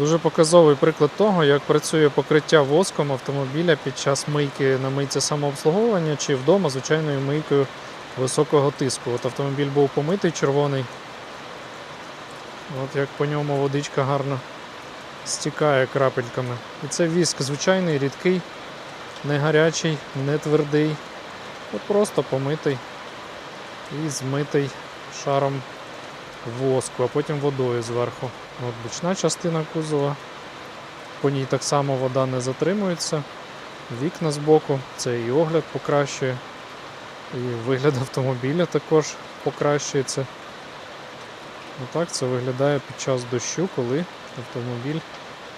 Дуже показовий приклад того, як працює покриття воском автомобіля під час мийки на мийці самообслуговування чи вдома звичайною мийкою високого тиску. От автомобіль був помитий червоний. От як по ньому водичка гарно стікає крапельками. І це віск звичайний, рідкий, не гарячий, не твердий. От просто помитий і змитий шаром воску, а потім водою зверху. От бічна частина кузова. По ній так само вода не затримується. Вікна збоку, це і огляд покращує, і вигляд автомобіля також покращується. Отак це виглядає під час дощу, коли автомобіль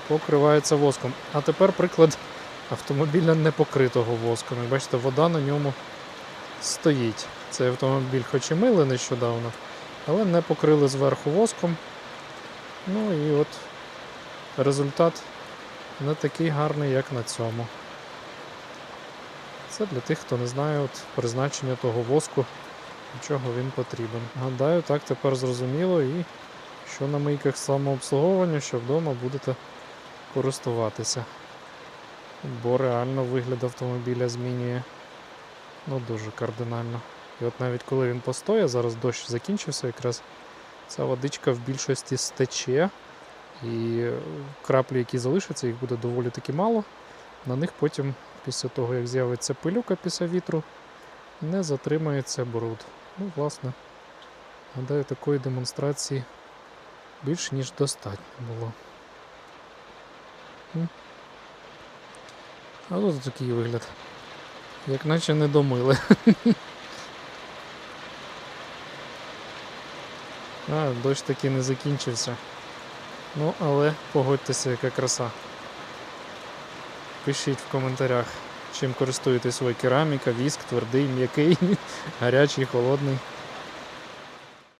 покривається воском. А тепер приклад автомобіля не покритого воском. Як бачите, вода на ньому стоїть. Цей автомобіль хоч і мили нещодавно, але не покрили зверху воском. Ну і от результат не такий гарний, як на цьому. Це для тих, хто не знає от призначення того воску, чого він потрібен. Гадаю, так тепер зрозуміло і що на мийках самообслуговування, що вдома будете користуватися. Бо реально вигляд автомобіля змінює ну, дуже кардинально. І от навіть коли він постоє, зараз дощ закінчився, якраз ця водичка в більшості стече, і краплі, які залишаться, їх буде доволі таки мало. На них потім, після того, як з'явиться пилюка після вітру, не затримається бруд. Ну, власне, гадаю, такої демонстрації більш ніж достатньо було. А тут такий вигляд. Як наче не домили. А, дощ таки не закінчився. Ну, але погодьтеся, яка краса. Пишіть в коментарях, чим користуєтесь ви кераміка, віск, твердий, м'який, гарячий, холодний.